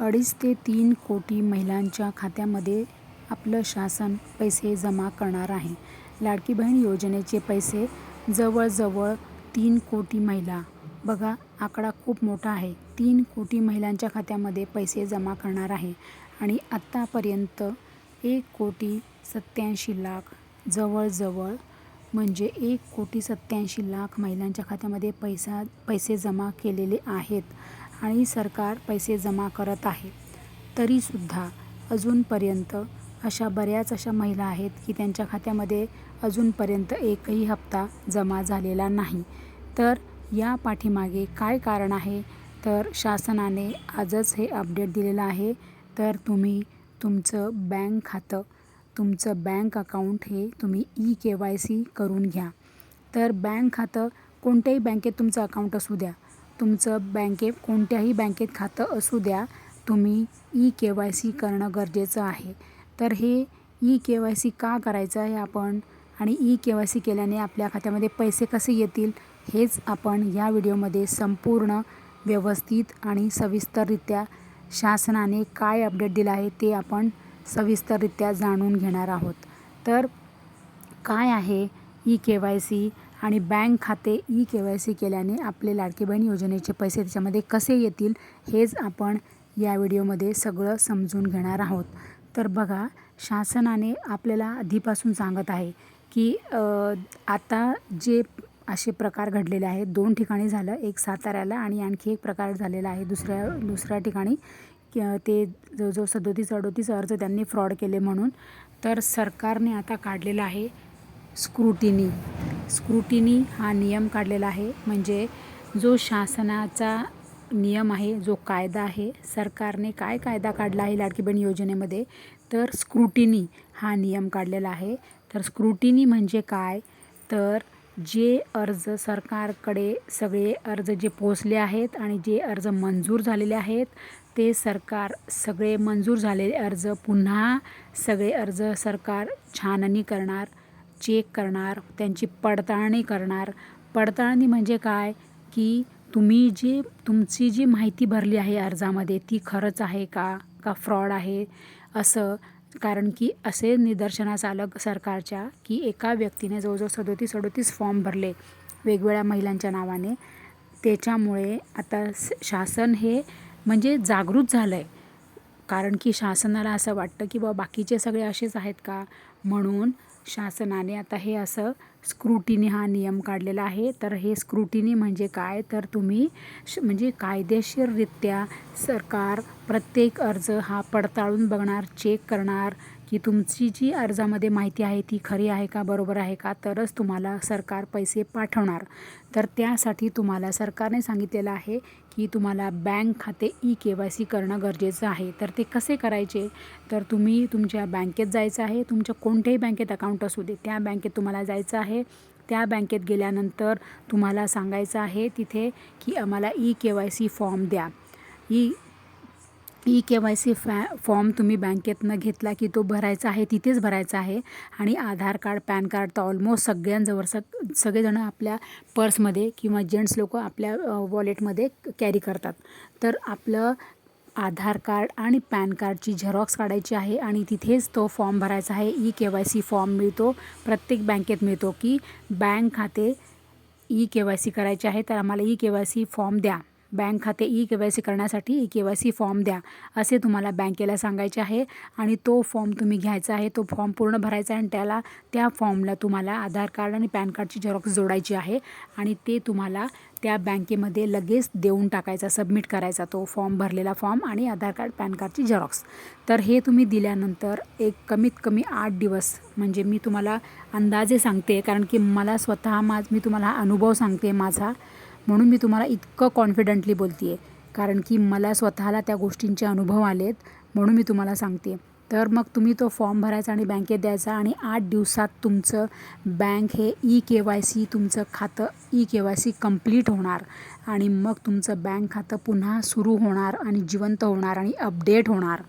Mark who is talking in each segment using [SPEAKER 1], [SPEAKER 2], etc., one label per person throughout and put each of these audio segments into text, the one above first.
[SPEAKER 1] अडीच ते तीन कोटी महिलांच्या खात्यामध्ये आपलं शासन पैसे जमा करणार आहे. लाडकी बहीण योजनेचे पैसे जवळजवळ तीन कोटी महिला. बघा आकडा खूप मोठा आहे. तीन कोटी महिलांच्या खात्यामध्ये पैसे जमा करणार आहे. आणि आत्तापर्यंत एक कोटी सत्याऐंशी लाख जवळजवळ म्हणजे एक कोटी सत्याऐंशी लाख महिलांच्या खात्यामध्ये पैसा पैसे जमा केलेले आहेत. आणि सरकार पैसे जमा करत आहे. तरीसुद्धा अजूनपर्यंत अशा बऱ्याच अशा महिला आहेत की त्यांच्या खात्यामध्ये अजूनपर्यंत एकही हप्ता जमा झालेला नाही. तर या पाठीमागे काय कारण आहे? तर शासनाने आजच हे अपडेट दिलेलं आहे. तर तुम्ही तुमचं बँक खातं तुमचं बँक अकाउंट हे तुम्ही ई के वाय सी करून घ्या. तर बँक खातं कोणत्याही बँकेत तुमचं अकाउंट असू द्या. तुमचं बँकेत कोणत्याही बँकेत खातं असू द्या तुम्ही ई के वाय सी करणं गरजेचं आहे. तर हे ई के वाय सी का करायचं हे आपण? आणि ई के वाय सी केल्याने आपल्या खात्यामध्ये पैसे कसे येतील? हेच आपण या व्हिडिओमध्ये संपूर्ण व्यवस्थित आणि सविस्तररित्या शासनाने काय अपडेट दिलं आहे ते आपण सविस्तररित्या जाणून घेणार आहोत. तर काय आहे ई के वाय सी? आणि बँक खाते ई के वाय सी केल्याने आपले लाडकी बहीण योजनेचे पैसे त्याच्यामध्ये कसे येतील हेच आपण या व्हिडिओमध्ये सगळं समजून घेणार आहोत. तर बघा शासनाने आपल्याला आधीपासून सांगत आहे की आता जे असे प्रकार घडलेले आहेत दोन ठिकाणी झालं एक साताऱ्याला आणि आणखी एक प्रकार झालेला आहे दुसऱ्या दुसऱ्या ठिकाणी. ते जवळजवळ सदोतीस अडोतीस अर्ज त्यांनी फ्रॉड केले म्हणून. तर सरकारने आता काढलेला आहे स्क्रुटिनी. स्क्रुटिनी हा नियम काढलेला आहे. म्हणजे जो शासनाचा नियम आहे जो कायदा आहे सरकारने काय कायदा काढला आहे लाडकी बहीण योजनेमध्ये तर स्क्रुटिनी हा नियम काढलेला आहे. तर स्क्रुटिनी म्हणजे काय? तर जे अर्ज सरकारकडे सगळे अर्ज जे पोचले आहेत आणि जे अर्ज मंजूर झालेले आहेत ते सरकार सगळे मंजूर झालेले अर्ज पुन्हा सगळे अर्ज सरकार छाननी करणार. चेक करणार त्यांची पडताळणी करणार. पडताळणी म्हणजे काय? की तुम्ही जी तुमची जी माहिती भरली आहे अर्जामध्ये ती खरंच आहे का? का फ्रॉड आहे? असं कारण की असे निदर्शनास आलं सरकारच्या की एका व्यक्तीने जवळजवळ सदोतीस सदोतीस फॉर्म भरले वेगवेगळ्या महिलांच्या नावाने. त्याच्यामुळे आता शासन हे म्हणजे जागृत झालं आहे कारण की शासनाला असं वाटतं की बा बाकीचे सगळे असेच आहेत का? म्हणून शासनाने आता हे असं स्क्रुटिनी हा नियम काढलेला आहे. तर हे स्क्रुटिनी म्हणजे काय? तर तुम्ही श म्हणजे कायदेशीररित्या सरकार प्रत्येक अर्ज हा पडताळून बघणार चेक करणार की तुमची जी अर्जामध्ये माहिती आहे ती खरी आहे का बरोबर आहे का तरच तुम्हाला सरकार पैसे पाठवणार. तर त्यासाठी तुम्हाला सरकारने सांगितलेलं आहे की तुम्हाला बँक खाते ई के वाय सी करणं गरजेचं आहे. तर ते कसे करायचे? तर तुम्ही तुमच्या बँकेत जायचं आहे. तुमच्या कोणत्याही बँकेत अकाउंट असू दे त्या बँकेत तुम्हाला जायचं आहे. त्या बँकेत गेल्यानंतर तुम्हाला सांगायचं आहे तिथे की आम्हाला E K Y C form द्या. E E K Y C फॅ form तुम्ही बँकेतनं घेतला की तो भरायचा आहे तिथेच भरायचा आहे. आणि आधार कार्ड पॅन कार्ड तर ऑलमोस्ट सगळ्यांजवळ सग सगळेजणं आपल्या पर्समध्ये किंवा जेंट्स लोक आपल्या वॉलेटमध्ये कॅरी करतात. तर आपलं आधार कार्ड आणि पॅन कार्डची झेरॉक्स काढायची आहे आणि तिथेच तो फॉर्म भरायचा आहे. E K Y C form मिळतो प्रत्येक बँकेत मिळतो की बँक खाते ई के वाय सी करायचे आहे तर आम्हाला E K Y C form द्या. बँक खाते ई के वाय सी करण्यासाठी E K Y C form द्या असे तुम्हाला बँकेला सांगायचे आहे. आणि तो फॉर्म तुम्ही घ्यायचा आहे तो फॉर्म पूर्ण भरायचा आहे आणि त्याला त्या फॉर्मला तुम्हाला आधार कार्ड आणि पॅन कार्डची झेरॉक्स जोडायची आहे. आणि ते तुम्हाला त्या बँकेमध्ये लगेच देऊन टाकायचा सबमिट करायचा तो फॉर्म भरलेला फॉर्म आणि आधार कार्ड पॅन कार्डची झेरॉक्स. तर हे तुम्ही दिल्यानंतर एक कमीत कमी आठ दिवस म्हणजे मी तुम्हाला अंदाजे सांगते कारण की मला स्वतः माझ मी तुम्हाला हा अनुभव सांगते माझा. म्हणून मी तुम्हाला इतकं कॉन्फिडंटली बोलते आहे कारण की मला स्वतःला त्या गोष्टींचे अनुभव आलेत म्हणून मी तुम्हाला सांगते. तर मग तुम्ही तो फॉर्म भरायचा आणि बँकेत द्यायचा आणि आठ दिवसात तुमचं बँक हे ई के वाय सी तुमचं खातं E K Y C complete होणार. आणि मग तुमचं बँक खातं पुन्हा सुरू होणार आणि जिवंत होणार आणि अपडेट होणार.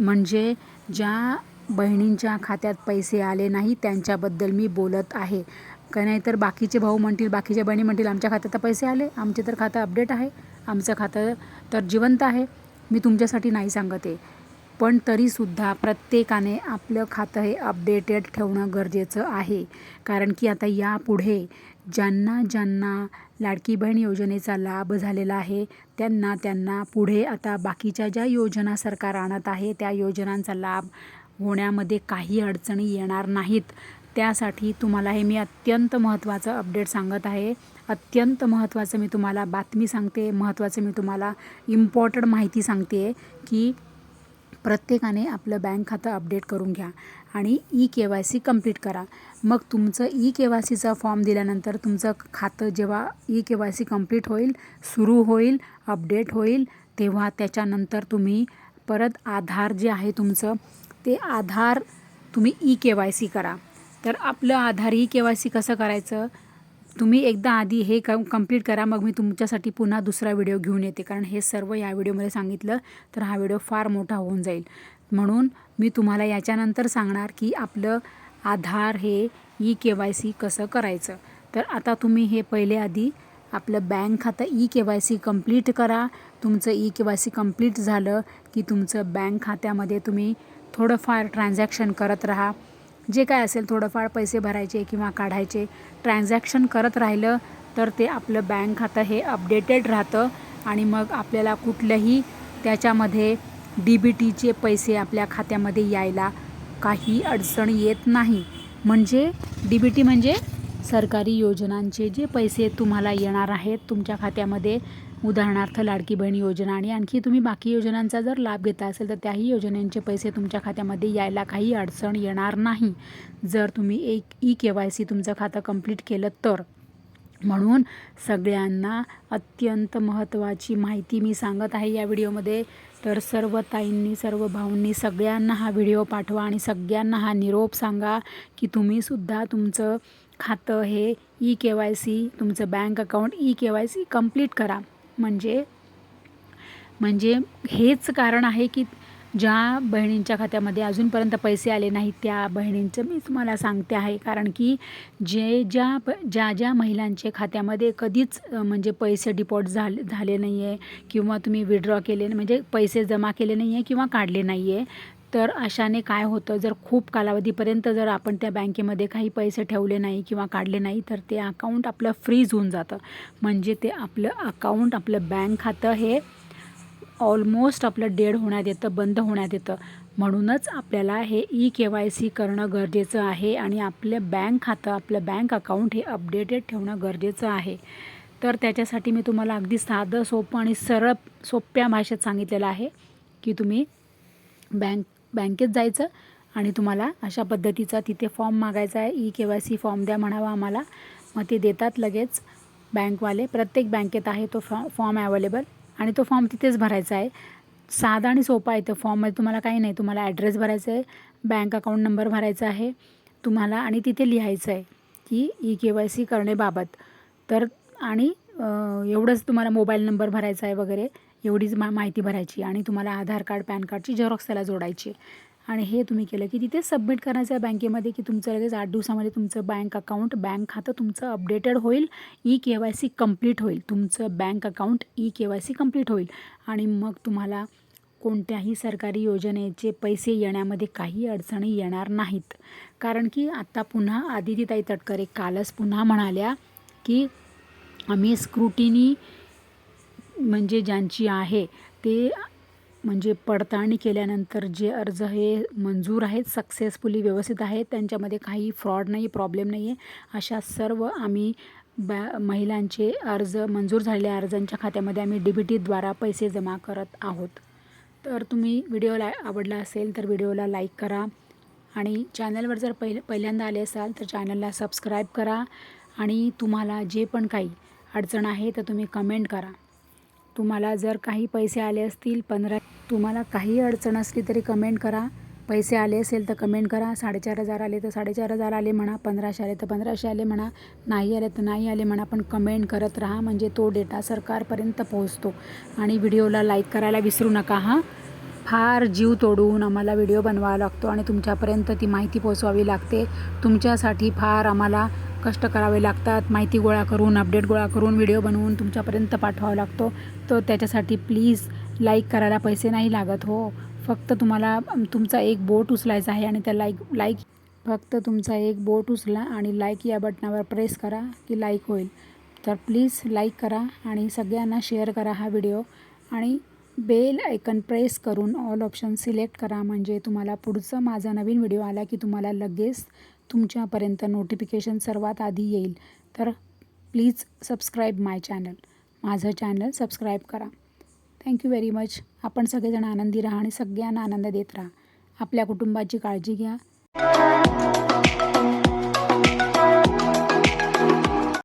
[SPEAKER 1] म्हणजे ज्या बहिणींच्या खात्यात पैसे आले नाही त्यांच्याबद्दल मी बोलत आहे. काही नाही तर बाकीचे भाऊ म्हणतील बाकीच्या बहिणी म्हणतील आमच्या खात्यात तर पैसे आले आमचे तर खातं अपडेट आहे आमचं खातं तर जिवंत आहे. मी तुमच्यासाठी नाही सांगत आहे. पण तरीसुद्धा प्रत्येकाने आपलं खातं हे अपडेटेड ठेवणं गरजेचं आहे. कारण की आता यापुढे ज्यांना ज्यांना लाडकी बहीण योजनेचा लाभ झालेला आहे त्यांना त्यांना पुढे आता बाकीच्या ज्या योजना सरकार आणत आहे त्या योजनांचा लाभ होण्यामध्ये काही अडचणी येणार नाहीत. त्यासाठी तुम्हाला हे मी अत्यंत महत्त्वाचं अपडेट सांगत आहे. अत्यंत महत्त्वाचं मी तुम्हाला बातमी सांगते. महत्त्वाचं मी तुम्हाला इम्पॉर्टंट माहिती सांगते की प्रत्येकाने आपलं बँक खातं अपडेट करून घ्या आणि E K Y C complete करा. मग तुमचं ई के वाय सीचा फॉर्म दिल्यानंतर तुमचं खातं जेव्हा E K Y C complete होईल सुरू होईल अपडेट होईल तेव्हा त्याच्यानंतर तुम्ही परत आधार जे आहे तुमचं ते आधार तुम्ही ई के वाय सी करा. तर आपलं Aadhaar E K Y C कसं करायचं? तुम्ही एकदा आधी हे कम कंप्लीट करा मग मी तुमच्यासाठी पुन्हा दुसरा व्हिडिओ घेऊन येते. कारण हे सर्व या व्हिडिओमध्ये सांगितलं तर हा व्हिडिओ फार मोठा होऊन जाईल. म्हणून मी तुम्हाला याच्यानंतर सांगणार की आपलं आधार हे ई के वाय सी कसं करायचं. तर आता तुम्ही हे पहिले आधी आपलं बँक खातं E K Y C complete करा. तुमचं E K Y C complete झालं की तुमचं बँक खात्यामध्ये तुम्ही थोडंफार ट्रान्झॅक्शन करत राहा. जे काय असेल थोडंफार पैसे भरायचे किंवा काढायचे ट्रान्झॅक्शन करत राहिलं तर ते आपलं बँक खातं हे अपडेटेड राहतं आणि मग आपल्याला कुठल्याही त्याच्यामध्ये डी बी टीचे पैसे आपल्या खात्यामध्ये यायला काही अडचण येत नाही. म्हणजे डी बी टी म्हणजे सरकारी योजनांचे जे पैसे तुम्हाला येणार आहेत तुमच्या खात्यामध्ये उदाहरणार्थ लाडकी बहीण योजना आणि आणखी तुम्ही बाकी योजनांचा जर लाभ घेता असेल तर त्याही योजनांचे पैसे तुमच्या खात्यामध्ये यायला काही अडचण येणार नाही. जर तुम्ही एक ई के वाय सी तुमचं खातं कंप्लीट केलं तर. म्हणून सगळ्यांना अत्यंत महत्त्वाची माहिती मी सांगत आहे या व्हिडिओमध्ये. तर सर्व ताईंनी सर्व भाऊंनी सगळ्यांना हा व्हिडिओ पाठवा आणि सगळ्यांना हा निरोप सांगा की तुम्हीसुद्धा तुमचं खातं हे ई के वाय सी तुमचं bank account E K Y C complete करा. म्हणजे म्हणजे हेच कारण आहे की ज्या बहिणींच्या खात्यामध्ये अजूनपर्यंत पैसे आले नाहीत त्या बहिणींचं मी तुम्हाला सांगते आहे. कारण की जे ज्या प ज्या ज्या महिलांचे खात्यामध्ये कधीच म्हणजे पैसे डिपॉट झाले झाले नाही आहे किंवा तुम्ही विड्रॉ केले म्हणजे पैसे जमा केले नाही आहे किंवा काढले नाही आहे तर अशाने काय होतं? जर खूप कालावधीपर्यंत जर आपण त्या बँकेमध्ये काही पैसे ठेवले नाही किंवा काढले नाही तर ते अकाउंट आपलं फ्रीज होऊन जातं. म्हणजे ते आपलं अकाउंट आपलं बँक खातं हे ऑलमोस्ट आपलं डेड होण्यात येतं बंद होण्यात येतं. म्हणूनच आपल्याला हे ई के वाय सी करणं गरजेचं आहे आणि आपलं बँक खातं आपलं बँक अकाउंट हे अपडेटेड ठेवणं गरजेचं आहे. तर त्याच्यासाठी मी तुम्हाला अगदी साधं सोपं आणि सरळ सोप्या भाषेत सांगितलेलं आहे की तुम्ही बँक बँकेत जायचं आणि तुम्हाला अशा पद्धतीचा तिथे फॉर्म मागायचा आहे. E K Y C form द्या म्हणावा आम्हाला. मग ते देतात लगेच बँकवाले. प्रत्येक बँकेत आहे तो फॉ फॉर्म अवेलेबल आणि तो फॉर्म तिथेच भरायचा आहे. साधा आणि सोपा आहे तो फॉर्ममध्ये म्हणजे तुम्हाला काही नाही. तुम्हाला ॲड्रेस भरायचा आहे. बँक अकाउंट नंबर भरायचा आहे. तुम्हाला आणि तिथे लिहायचं आहे की ई के वाय सी करण्याबाबत तर आणि एवढंच तुम्हाला मोबाईल नंबर भरायचा आहे वगैरे. एवढीच मा माहिती भरायची आणि तुम्हाला आधार कार्ड पॅन कार्डची झेरॉक्स त्याला जोडायची. आणि हे तुम्ही केलं की तिथे सबमिट करायचं आहे बँकेमध्ये की तुमचं लगेच आठ दिवसामध्ये तुमचं बँक अकाउंट बँक खातं तुमचं अपडेटेड होईल E K Y C complete होईल. तुमचं bank account E K Y C complete होईल. आणि मग तुम्हाला कोणत्याही सरकारी योजनेचे पैसे येण्यामध्ये काही अडचणी येणार नाहीत. कारण की आत्ता पुन्हा आदितीताई तटकरे कालच पुन्हा म्हणाल्या की आम्ही स्क्रुटिनी म्हणजे ज्यांची आहे ते म्हणजे पडताळणी केल्यानंतर जे अर्ज हे मंजूर आहेत सक्सेसफुली व्यवस्थित आहेत त्यांच्यामध्ये काही फ्रॉड नाही प्रॉब्लेम नाही आहे. अशा सर्व आम्ही बॅ महिलांचे अर्ज मंजूर झालेल्या अर्जांच्या खात्यामध्ये आम्ही डी बी टीद्वारा पैसे जमा करत आहोत. तर तुम्ही व्हिडिओला आवडला असेल तर व्हिडिओला लाईक करा आणि चॅनलवर जर पहिल पहिल्यांदा आले असाल तर चॅनलला सबस्क्राईब करा आणि तुम्हाला जे पण काही अडचण आहे तर तुम्ही कमेंट करा. तुम्हाला जर काही पैसे आले असतील पंधरा तुम्हाला काही अडचण असली तरी कमेंट करा. पैसे आले असेल तर कमेंट करा. साडेचार हजार आले तर साडेचार हजार आले म्हणा. पंधराशे आले तर पंधराशे आले म्हणा. नाही आले तर नाही आले म्हणा. पण कमेंट करत राहा. म्हणजे तो डेटा सरकारपर्यंत पोहोचतो. आणि व्हिडिओला लाईक करायला विसरू नका हां. फार जीव तोडून आम्हाला व्हिडिओ बनवावा लागतो आणि तुमच्यापर्यंत ती माहिती पोचवावी लागते. तुमच्यासाठी फार आम्हाला कष्ट करावे लागतात माहिती गोळा करून अपडेट गोळा करून व्हिडिओ बनवून तुमच्यापर्यंत पाठवावा लागतो. तर त्याच्यासाठी प्लीज लाईक करायला पैसे नाही लागत हो. फक्त तुम्हाला तुमचा एक बोट उचलायचा आहे आणि त्या लाईक लाईक फक्त तुमचा एक बोट उचला आणि लाईक या बटनावर प्रेस करा की लाईक होईल. तर प्लीज लाईक करा आणि सगळ्यांना शेअर करा हा व्हिडिओ आणि बेल आयकन प्रेस करून ऑल ऑप्शन सिलेक्ट करा. म्हणजे तुम्हाला पुढचं माझा नवीन व्हिडिओ आला की तुम्हाला लगेच तुमच्यापर्यंत नोटिफिकेशन सर्वात आधी येईल. तर प्लीज सबस्क्राईब माय चॅनल माझं चॅनल सबस्क्राईब करा. थँक्यू व्हेरी मच आपण सगळेजण आनंदी राहा आणि सगळ्यांना आनंद देत राहा. आपल्या कुटुंबाची काळजी घ्या.